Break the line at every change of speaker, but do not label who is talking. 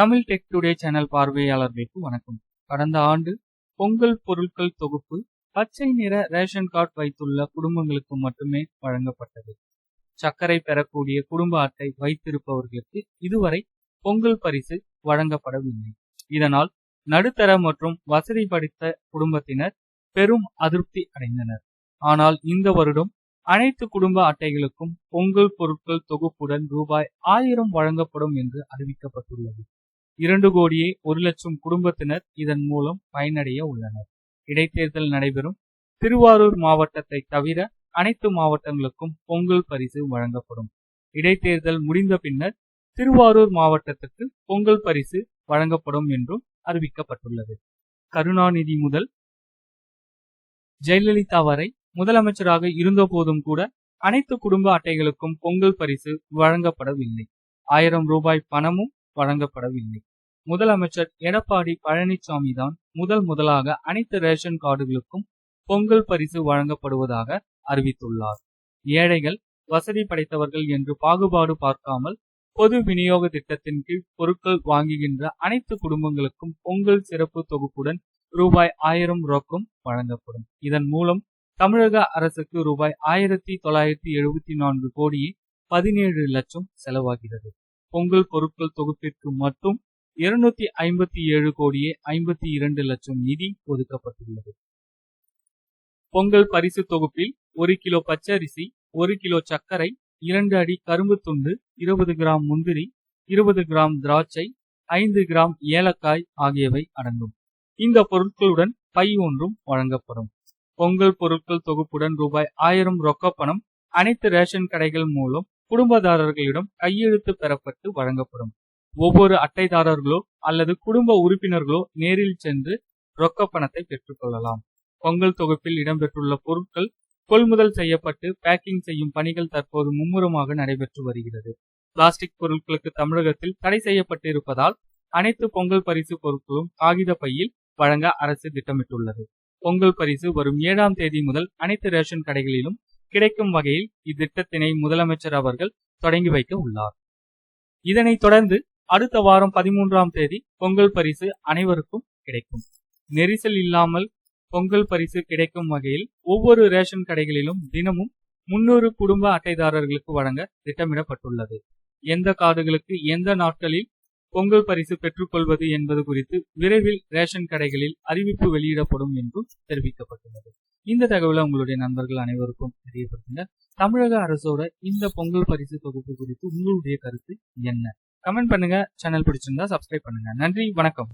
Tamil tech today channel பார்வையாளர்களுக்கு வணக்கம். கடந்த ஆண்டு பொங்கல் பொருட்கள் தொகுப்பு பச்சை நிற ரேஷன் கார்டு வைத்துள்ள குடும்பங்களுக்கு மட்டுமே வழங்கப்பட்டது. சர்க்கரை பெறக்கூடிய குடும்ப அட்டை வைத்திருப்பவர்களுக்கு இதுவரை பொங்கல் பரிசு வழங்கப்படவில்லை. இதனால் நடுத்தர மற்றும் வசதி படித்த குடும்பத்தினர் பெரும் அதிருப்தி அடைந்தனர். ஆனால் இந்த வருடம் அனைத்து குடும்ப அட்டைகளுக்கும் பொங்கல் பொருட்கள் தொகுப்புடன் ரூபாய் ஆயிரம் வழங்கப்படும் என்று அறிவிக்கப்பட்டுள்ளது. இரண்டு கோடியே ஒரு லட்சம் குடும்பத்தினர் இதன் மூலம் பயனடைய உள்ளனர். இடைத்தேர்தல் நடைபெறும். திருவாரூர் மாவட்டத்தை தவிர அனைத்து மாவட்டங்களுக்கும் பொங்கல் பரிசு வழங்கப்படும். இடைத்தேர்தல் முடிந்த பின்னர் திருவாரூர் மாவட்டத்திற்கு பொங்கல் பரிசு வழங்கப்படும் என்றும் அறிவிக்கப்பட்டுள்ளது. கருணாநிதி முதல் ஜெயலலிதா வரை முதலமைச்சராக இருந்தபோதும் கூட அனைத்து குடும்ப அட்டைகளுக்கும் பொங்கல் பரிசு வழங்கப்படவில்லை. ஆயிரம் ரூபாய் பணமும் வழங்கப்படவில்லை. முதலமைச்சர் எடப்பாடி பழனிசாமி தான் முதல் முதலாக அனைத்து ரேஷன் கார்டுகளுக்கும் பொங்கல் பரிசு வழங்கப்படுவதாக அறிவித்துள்ளார். ஏழைகள் வசதி படைத்தவர்கள் என்று பாகுபாடு பார்க்காமல் பொது விநியோக திட்டத்தின் கீழ் பொருட்கள் வாங்குகின்ற அனைத்து குடும்பங்களுக்கும் பொங்கல் சிறப்பு தொகுப்புடன் ரூபாய் ஆயிரம் ரொக்கம் வழங்கப்படும். இதன் மூலம் தமிழக அரசுக்கு ரூபாய் ஆயிரத்தி தொள்ளாயிரத்தி எழுபத்தி நான்கு கோடியே பதினேழு லட்சம் செலவாகிறது. பொங்கல் பொருட்கள் தொகுப்பிற்கு மட்டும் இருநூத்தி ஐம்பத்தி ஏழு கோடியே ஐம்பத்தி இரண்டு லட்சம் நிதி ஒதுக்கப்பட்டுள்ளது. பொங்கல் பரிசு தொகுப்பில் ஒரு கிலோ பச்சரிசி ஒரு கிலோ சர்க்கரை இரண்டு அடி கரும்பு துண்டு இருபது கிராம் முந்திரி இருபது கிராம் திராட்சை ஐந்து கிராம் ஏலக்காய் ஆகியவை அடங்கும். இந்த பொருட்களுடன் பை ஒன்றும் வழங்கப்படும். பொங்கல் பொருட்கள் தொகுப்புடன் ரூபாய் ஆயிரம் ரொக்க பணம் அனைத்து ரேஷன் கடைகள் மூலம் குடும்பதாரர்களிடம் கையெழுத்து பெறப்பட்டு வழங்கப்படும். ஒவ்வொரு அட்டைதாரர்களோ அல்லது குடும்ப உறுப்பினர்களோ நேரில் சென்று ரொக்க பணத்தை பெற்றுக்கொள்ளலாம். பொங்கல் தொகுப்பில் இடம்பெற்றுள்ள பொருட்கள் கொள்முதல் செய்யப்பட்டு பேக்கிங் செய்யும் பணிகள் தற்போது மும்முரமாக நடைபெற்று வருகிறது. பிளாஸ்டிக் பொருட்களுக்கு தமிழகத்தில் தடை செய்யப்பட்டிருப்பதால் அனைத்து பொங்கல் பரிசு பொருட்களும் காகித பையில் வழங்க அரசு திட்டமிட்டுள்ளது. பொங்கல் பரிசு வரும் ஏழாம் தேதி முதல் அனைத்து ரேஷன் கடைகளிலும் கிடைக்கும் வகையில் இத்திட்டத்தினை முதலமைச்சர் அவர்கள் தொடங்கி வைக்க உள்ளார். இதனைத் தொடர்ந்து அடுத்த வாரம் பதிமூன்றாம் தேதி பொங்கல் பரிசு அனைவருக்கும் கிடைக்கும். நெரிசல் இல்லாமல் பொங்கல் பரிசு கிடைக்கும் வகையில் ஒவ்வொரு ரேஷன் கடைகளிலும் தினமும் முன்னூறு குடும்ப அட்டைதாரர்களுக்கு வழங்க திட்டமிடப்பட்டுள்ளது. எந்த கார்டுகளுக்கு எந்த நாட்களில் பொங்கல் பரிசு பெற்றுக்கொள்வது என்பது குறித்து விரைவில் ரேஷன் கடைகளில் அறிவிப்பு வெளியிடப்படும் என்றும் தெரிவிக்கப்பட்டுள்ளது. இந்த தகவலை உங்களுடைய நண்பர்கள் அனைவருக்கும் தெரியப்படுத்துங்க தமிழக அரசோட இந்த பொங்கல் பரிசு தொகுப்பு குறித்து உங்களுடைய கருத்து என்ன? கமெண்ட் பண்ணுங்க. சேனல் பிடிச்சிருந்தா சப்ஸ்கிரைப் பண்ணுங்க. நன்றி. வணக்கம்.